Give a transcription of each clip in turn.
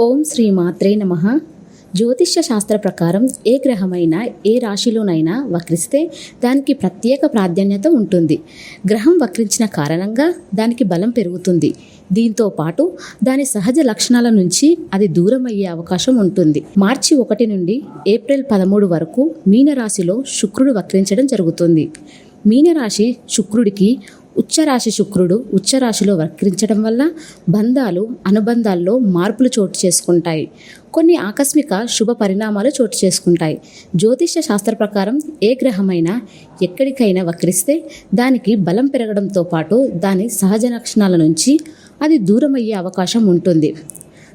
ఓం శ్రీ మాత్రే నమ. జ్యోతిష్య శాస్త్ర ప్రకారం ఏ గ్రహమైన ఏ రాశిలోనైనా వక్రిస్తే దానికి ప్రత్యేక ప్రాధాన్యత ఉంటుంది. గ్రహం వక్రించిన కారణంగా దానికి బలం పెరుగుతుంది. దీంతో పాటు దాని సహజ లక్షణాల నుంచి అది దూరం అయ్యే అవకాశం ఉంటుంది. మార్చి ఒకటి నుండి ఏప్రిల్ పదమూడు వరకు మీనరాశిలో శుక్రుడు వక్రించడం జరుగుతుంది. మీనరాశి శుక్రుడికి ఉచ్చరాశి శుక్రుడు ఉచ్చరాశిలో వక్రించడం వల్ల బంధాలు అనుబంధాల్లో మార్పులు చోటు చేసుకుంటాయి. కొన్ని ఆకస్మిక శుభ పరిణామాలు చోటు చేసుకుంటాయి. జ్యోతిష్య శాస్త్ర ప్రకారం ఏ గ్రహమైనా ఎక్కడికైనా వక్రిస్తే దానికి బలం పెరగడంతో పాటు దాని సహజ లక్షణాల నుంచి అది దూరమయ్యే అవకాశం ఉంటుంది.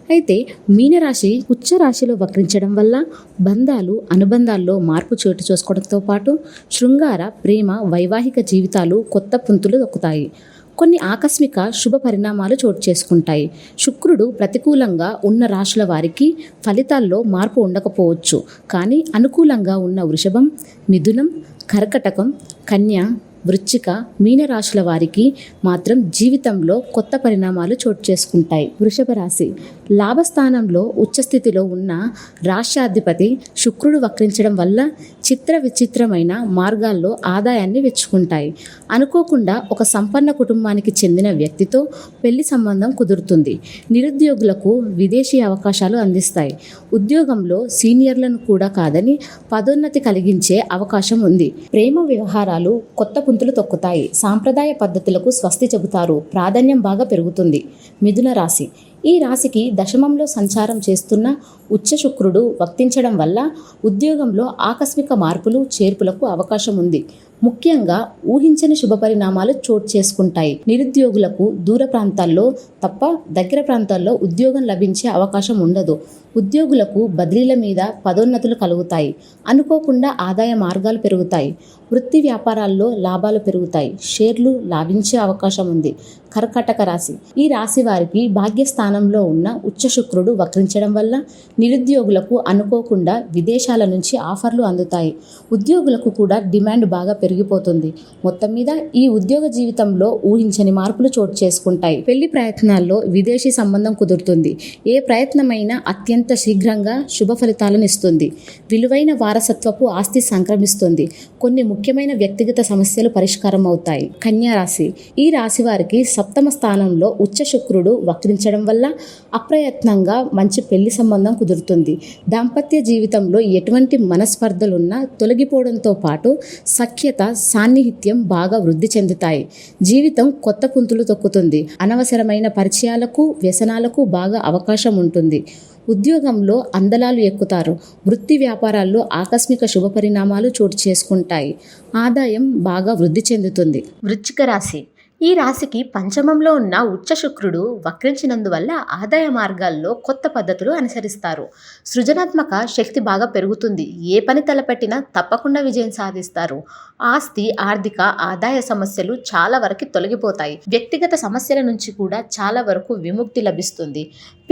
అయితే మీనరాశి ఉచ్చ రాశిలో వక్రించడం వల్ల బంధాలు అనుబంధాల్లో మార్పు చోటు చేసుకోవడంతో పాటు శృంగార ప్రేమ వైవాహిక జీవితాలు కొత్త పుంతులు దొక్కుతాయి. కొన్ని ఆకస్మిక శుభ పరిణామాలు చోటు చేసుకుంటాయి. శుక్రుడు ప్రతికూలంగా ఉన్న రాశుల వారికి ఫలితాల్లో మార్పు ఉండకపోవచ్చు. కానీ అనుకూలంగా ఉన్న వృషభం మిథునం కర్కటకం కన్య వృశ్చిక మీనరాశుల వారికి మాత్రం జీవితంలో కొత్త పరిణామాలు చోటు చేసుకుంటాయి. వృషభ రాశి. లాభస్థానంలో ఉచ్చస్థితిలో ఉన్న రాష్ట్రాధిపతి శుక్రుడు వక్రించడం వల్ల చిత్ర విచిత్రమైన మార్గాల్లో ఆదాయాన్ని వెచ్చుకుంటాయి. అనుకోకుండా ఒక సంపన్న కుటుంబానికి చెందిన వ్యక్తితో పెళ్ళి సంబంధం కుదురుతుంది. నిరుద్యోగులకు విదేశీ అవకాశాలు అందిస్తాయి. ఉద్యోగంలో సీనియర్లను కూడా కాదని పదోన్నతి కలిగించే అవకాశం ఉంది. ప్రేమ వ్యవహారాలు కొత్త పుంతులు తొక్కుతాయి. సాంప్రదాయ పద్ధతులకు స్వస్తి చెబుతారు. ప్రాధాన్యం బాగా పెరుగుతుంది. మిథున రాశి. ఈ రాశికి దశమంలో సంచారం చేస్తున్న ఉచ్చ శుక్రుడు వర్తించడం వల్ల ఉద్యోగంలో ఆకస్మిక మార్పులు చేర్పులకు అవకాశం ఉంది. ముఖ్యంగా ఊహించని శుభ పరిణామాలు చోటు చేసుకుంటాయి. నిరుద్యోగులకు దూర ప్రాంతాల్లో తప్ప దగ్గర ప్రాంతాల్లో ఉద్యోగం లభించే అవకాశం ఉండదు. ఉద్యోగులకు బదిలీల మీద పదోన్నతులు కలుగుతాయి. అనుకోకుండా ఆదాయ మార్గాలు పెరుగుతాయి. వృత్తి వ్యాపారాల్లో లాభాలు పెరుగుతాయి. షేర్లు లాభించే అవకాశం ఉంది. కర్కాటక రాశి. ఈ రాశి వారికి భాగ్యస్థానంలో ఉన్న ఉచ్చ శుక్రుడు వక్రించడం వల్ల నిరుద్యోగులకు అనుకోకుండా విదేశాల నుంచి ఆఫర్లు అందుతాయి. ఉద్యోగులకు కూడా డిమాండ్ బాగా పెరిగిపోతుంది. మొత్తం మీద ఈ ఉద్యోగ జీవితంలో ఊహించని మార్పులు చోటు చేసుకుంటాయి. పెళ్ళి ప్రయత్నాల్లో విదేశీ సంబంధం కుదురుతుంది. ఏ ప్రయత్నమైనా అత్యంత శీఘ్రంగా శుభ ఫలితాలను ఇస్తుంది. విలువైన వారసత్వపు ఆస్తి సంక్రమిస్తుంది. కొన్ని ముఖ్యమైన వ్యక్తిగత సమస్యలు పరిష్కారం అవుతాయి. కన్యారాశి ఈ రాశి వారికి సప్తమ స్థానంలో ఉచ్చ శుక్రుడు వక్రించడం వల్ల అప్రయత్నంగా మంచి పెళ్ళి సంబంధం కుదురుతుంది. దాంపత్య జీవితంలో ఎటువంటి మనస్పర్ధలున్నా తొలగిపోవడంతో పాటు సఖ్యత సాన్నిహిత్యం బాగా వృద్ధి చెందుతాయి. జీవితం కొత్త పుంతులు తొక్కుతుంది. అనవసరమైన పరిచయాలకు వ్యసనాలకు బాగా అవకాశం ఉంటుంది. ఉద్యోగంలో అందలాలు ఎక్కుతారు. వృత్తి వ్యాపారాల్లో ఆకస్మిక శుభ పరిణామాలు చోటు చేసుకుంటాయి. ఆదాయం బాగా వృద్ధి చెందుతుంది. వృచ్చిక రాశి. ఈ రాశికి పంచమంలో ఉన్న ఉచ్చ శుక్రుడు వక్రించినందువల్ల ఆదాయ మార్గాల్లో కొత్త పద్ధతులు అనుసరిస్తారు. సృజనాత్మక శక్తి బాగా పెరుగుతుంది. ఏ పని తలపెట్టినా తప్పకుండా విజయం సాధిస్తారు. ఆస్తి ఆర్థిక ఆదాయ సమస్యలు చాలా వరకు తొలగిపోతాయి. వ్యక్తిగత సమస్యల నుంచి కూడా చాలా వరకు విముక్తి లభిస్తుంది.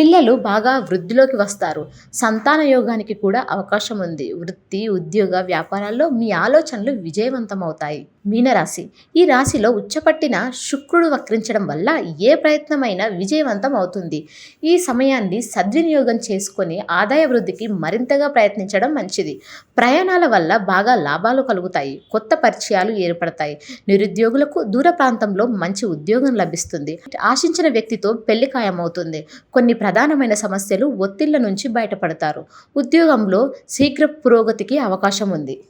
పిల్లలు బాగా వృద్ధిలోకి వస్తారు. సంతాన యోగానికి కూడా అవకాశం ఉంది. వృత్తి ఉద్యోగ వ్యాపారాల్లో మీ ఆలోచనలు విజయవంతమవుతాయి. మీనరాశి. ఈ రాశిలో ఉచ్చపట్టిన శుక్రుడు వక్రించడం వల్ల ఏ ప్రయత్నమైనా విజయవంతం అవుతుంది. ఈ సమయాన్ని సద్వినియోగం చేసుకొని ఆదాయ వృద్ధికి మరింతగా ప్రయత్నించడం మంచిది. ప్రయాణాల వల్ల బాగా లాభాలు కలుగుతాయి. కొత్త పరిచయాలు ఏర్పడతాయి. నిరుద్యోగులకు దూర ప్రాంతంలో మంచి ఉద్యోగం లభిస్తుంది. ఆశించిన వ్యక్తితో పెళ్ళి ఖాయమవుతుంది. కొన్ని ప్రధానమైన సమస్యలు ఒత్తిళ్ళ నుంచి బయటపడతారు. ఉద్యోగంలో శీఘ్ర పురోగతికి అవకాశం ఉంది.